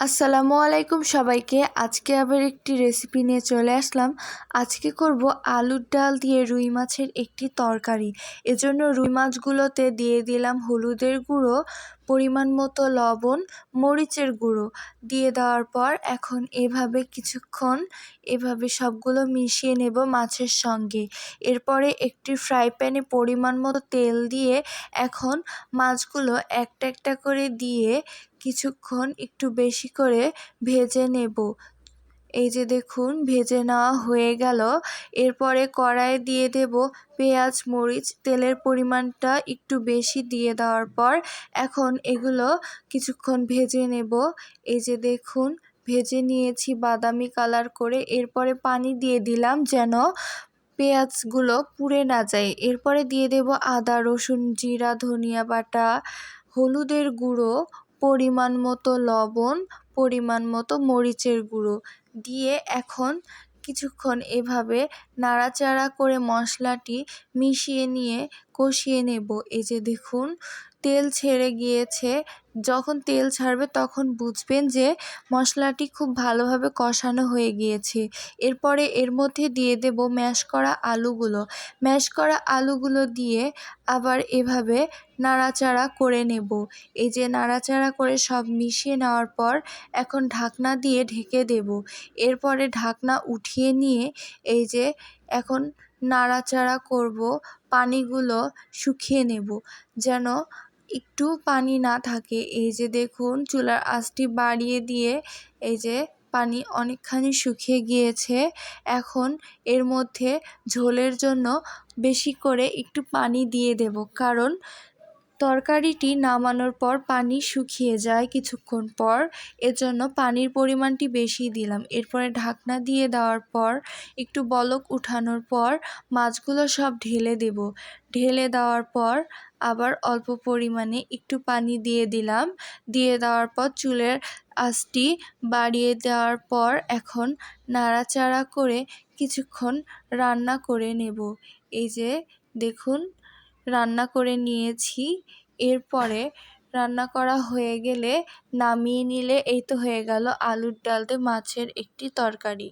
আসসালামু আলাইকুম সবাইকে। আজকে আবার একটি রেসিপি নিয়ে চলে আসলাম। আজকে করব আলুর ডাল দিয়ে রুই মাছের একটি তরকারি। এজন্য রুই মাছগুলোতে দিয়ে দিলাম হলুদের গুঁড়ো, পরিমাণ মতো লবণ, মরিচের গুঁড়ো। দিয়ে দেওয়ার পর এখন এভাবে কিছুক্ষণ এভাবে সবগুলো মিশিয়ে নেব মাছের সঙ্গে। এরপরে একটি ফ্রাই প্যানে পরিমাণ মতো তেল দিয়ে এখন মাছগুলো একটা একটা করে দিয়ে কিছুক্ষণ একটু বেশি করে ভেজে নেব। এই যে দেখুন, ভেজে নেওয়া হয়ে গেল। এরপরে কড়াইয়ে দিয়ে দেব পেঁয়াজ, মরিচ, তেলের পরিমাণটা একটু বেশি দিয়ে দেওয়ার পর এখন এগুলো কিছুক্ষণ ভেজে নেব। এই যে দেখুন, ভেজে নিয়েছি বাদামি কালার করে। এরপরে পানি দিয়ে দিলাম যেন পেঁয়াজগুলো পুড়ে না যায়। এরপরে দিয়ে দেব আদা, রসুন, জিরা, ধনিয়া বাটা, হলুদের গুঁড়ো পরিমাণ মতো লবণ, পরিমাণ মতো মরিচের গুঁড়ো। দিয়ে এখন কিছুক্ষণ এভাবে নাড়াচাড়া করে মশলাটি মিশিয়ে নিয়ে কষিয়ে নেব। এই যে দেখুন, তেল ছেড়ে গিয়েছে যখন তেল ছাড়বে তখন বুঝবেন যে মশলাটি খুব ভালোভাবে কষানো হয়ে গিয়েছে। এরপরে এর মধ্যে দিয়ে দেব ম্যাশ করা আলুগুলো। ম্যাশ করা আলুগুলো দিয়ে আবার এভাবে নাড়াচাড়া করে নেব। এই যে নাড়াচাড়া করে সব মিশিয়ে নেওয়ার পর এখন ঢাকনা দিয়ে ঢেকে দেব। এরপরে ঢাকনা উঠিয়ে নিয়ে এই যে এখন নাড়াচাড়া করব, পানিগুলো শুকিয়ে নেব। যেন একটু পানি না থাকে। এই যে দেখুন, চুলার আঁচটি বাড়িয়ে দিয়ে এই যে পানি অনেকখানি শুকিয়ে গিয়েছে। এখন এর মধ্যে ঝোলের জন্য বেশি করে একটু পানি দিয়ে দেব। কারণ তরকারিটি নামানোর পর পানি শুকিয়ে যায় কিছুক্ষণ পর। এজন্য পানির পরিমাণটি বেশি দিলাম। এরপরে ঢাকনা দিয়ে দেওয়ার পর, একটু বলক উঠানোর পর মাছগুলো সব ঢেলে দেব। ঢেলে দেওয়ার পর আবার অল্প পরিমাণে একটু পানি দিয়ে দিলাম। দিয়ে দেওয়ার পর চুলের আঁচটি বাড়িয়ে দেওয়ার পর এখন নাড়াচাড়া করে কিছুক্ষণ রান্না করে নেব। এই যে, দেখুন রান্না করে নিয়েছি। এরপরে রান্না করা হয়ে গেলে নামিয়ে নিলে এই তো হয়ে গেল আলুর ডালতে মাছের একটি তরকারি।